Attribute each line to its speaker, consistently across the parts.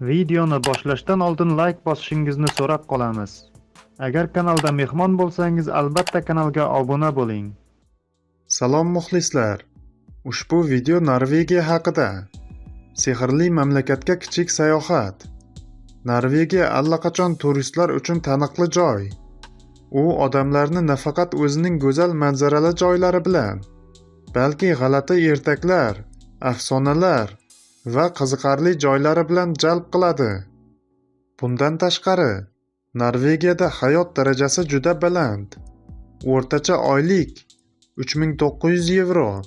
Speaker 1: Videoni boshlashdan oldin like bosishingizni so'rab qolamiz. Agar kanalda mehmon bo'lsangiz, albatta kanalga obuna bo'ling.
Speaker 2: Salom muxlislar. Ushbu video Norvegiya haqida. Sehrli mamlakatga kichik sayohat. Norvegiya allaqachon turistlar uchun taniqli joy. U odamlarni nafaqat o'zining go'zal manzarali joylari bilan, balki g'alati ertaklar, afsonalar va qiziqarli joylari bilan jalb qiladi. Bundan tashqari, Norvegiyada hayot darajasi juda baland. O'rtacha oylik 3900 yevro,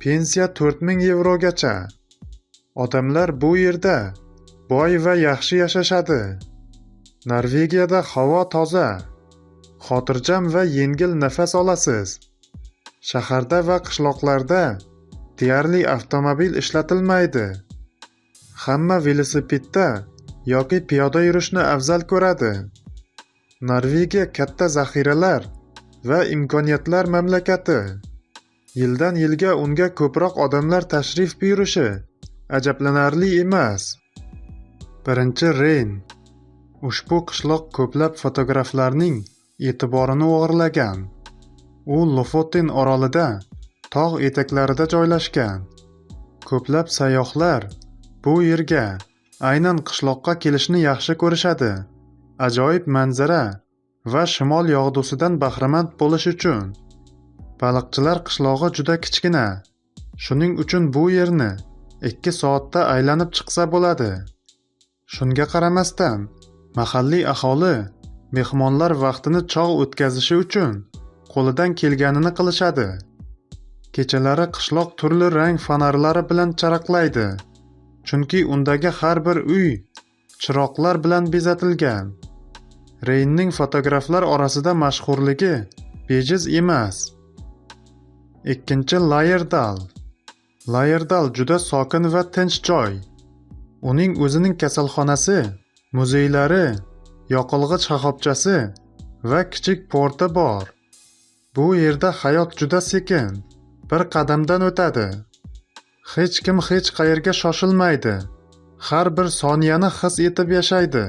Speaker 2: pensiya 4000 yevrogacha. Odamlar bu yerda boy va yaxshi yashashadi. Norvegiyada havo toza, xotirjam va yengil nafas olasiz. Shaharda va qishloqlarda deyarli avtomobil ishlatilmaydi. Hamma velosipedda yoki piyoda yurishni afzal ko'radi. Norvegiya katta zaxiralar va imkoniyatlar mamlakati. Yildan yilga unga ko'proq odamlar tashrif buyurishi ajablanarli emas. Birinchi Reyn. Ushbu qishloq ko'plab fotograflarning e'tiborini o'g'irlagan. U Lofoten orolida, tog' etaklarida joylashgan. Ko'plab sayyohlar bu yerga aynan qishloqqa kelishni yaxshi ko'rishadi. Ajoyib manzara va shimol yog'dusidan bahramand bo'lish uchun. Baliqchilar qishlog'i juda kichkina. Shuning uchun bu yerni 2 soatda aylanib chiqsa bo'ladi. Shunga qaramasdan, mahalliy aholi mehmonlar vaqtini chog' o'tkazishi uchun qo'lidan kelganini qilishadi. Kechalari qishloq turli rang fonarlari bilan charaqlaydi. Chunki undagi har bir uy chiroqlar bilan bezatilgan. Reynning fotograflar orasida mashhurligi bejiz emas. Ikkinchi Layerdal. Layerdal juda sokin va tinch joy. Uning o'zining kasalxonasi, muzeylari, yoqilg'i shaxobchasi va kichik porti bor. Bu yerda hayot juda sekin, bir qadamdan o'tadi. Hech kim hech qayerga shoshilmaydi. Har bir soniyani his etib yashaydi.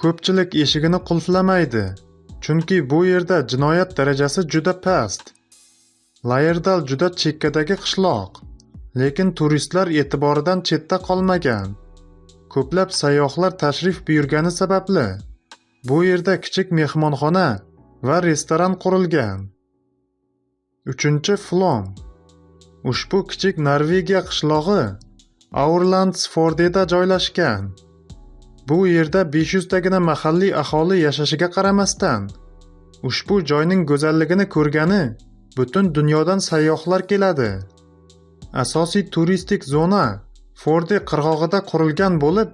Speaker 2: Ko'pchilik eshigini qulflamaydi, chunki bu yerda jinoyat darajasi juda past. Layerdal juda chekkadagi qishloq, lekin turistlar e'tiboridan chetda qolmagan. Ko'plab sayyohlar tashrif buyurgani sababli bu yerda kichik mehmonxona va restoran qurilgan. 3. Flom. Ushbu kichik Norvegiya qishlog'i Aurlandsfordeda joylashgan. Bu yerda 500 tagina mahalliy aholi yashashiga qaramasdan, ushbu joyning go'zalligini ko'rgani butun dunyodan sayyohlar keladi. Asosiy turistik zona Fordi qirg'og'ida qurilgan bo'lib,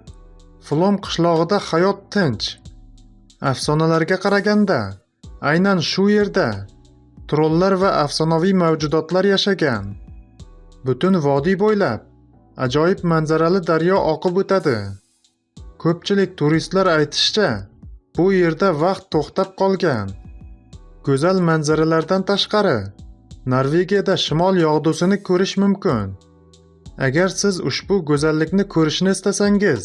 Speaker 2: Flom qishlog'ida hayot tinch. Afsonalarga qaraganda, aynan shu yerda trollar va afsonaviy mavjudotlar yashagan. Butun vodiy bo'ylab ajoyib manzarali daryo oqib o'tadi. Ko'pchilik turistlar aytishicha, bu yerda vaqt to'xtab qolgan. Go'zal manzaralardan tashqari, Norvegiyada shimol yog'dusini ko'rish mumkin. Agar siz ushbu go'zallikni ko'rishni istasangiz,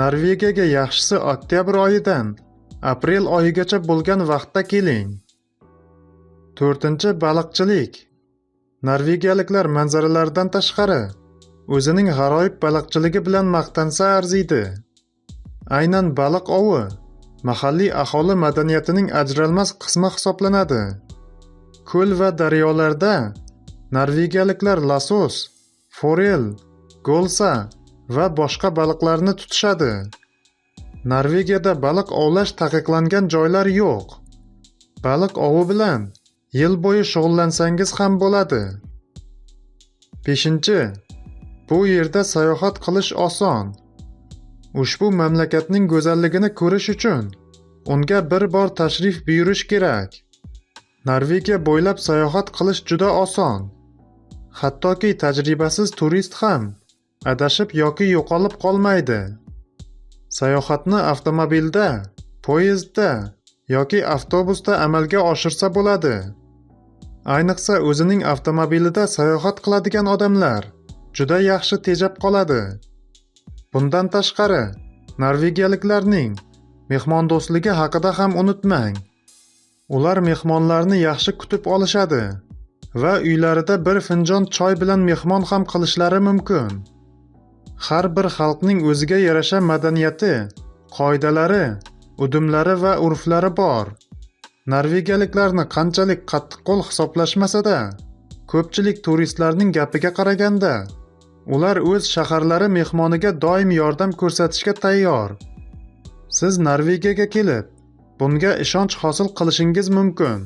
Speaker 2: Norvegiyaga yaxshisi oktyabr oyidan aprel oyigacha bo'lgan vaqtda keling. 4. Baliqchilik. Norvegiyaliklar manzaralardan tashqari o'zining g'aroyib baliqchiligi bilan maqtansa arziydi. Aynan baliq ovi mahalliy aholi madaniyatining ajralmas qismi hisoblanadi. Ko'l va daryolarda norvegiyaliklar lasos, forel, golsa va boshqa baliqlarni tutishadi. Norvegiyada baliq ovlash taqiqlangan joylar yo'q. Baliq ovi bilan yil bo'yi shug'ullansangiz ham bo'ladi. 5. Bu yerda sayohat qilish oson. Ushbu mamlakatning go'zalligini ko'rish uchun unga bir bor tashrif buyurish kerak. Norvegiya bo'ylab sayohat qilish juda oson. Hattoki tajribasiz turist ham adashib yoki yo'qolib qolmaydi. Sayohatni avtomobilda, poyezdda yoki avtobusda amalga oshirsa bo'ladi. Ayniqsa o'zining avtomobilida sayohat qiladigan odamlar juda yaxshi tejab qoladi. Bundan tashqari, norvegiyaliklarning mehmondo'stligi haqida ham unutmang. Ular mehmonlarni yaxshi kutib olishadi va uylarida bir finjon choy bilan mehmon ham qilishlari mumkin. Har bir xalqning o'ziga yarasha madaniyati, qoidalari, udumlari va urflari bor. Norvegiyaliklarni qanchalik qattiqqo'l hisoblashmasa-da, ko'pchilik turistlarning gapiga qaraganda, ular o'z shaharlari mehmoniga doim yordam ko'rsatishga tayyor. Siz Norvegiyaga kelib, bunga ishonch hosil qilishingiz mumkin.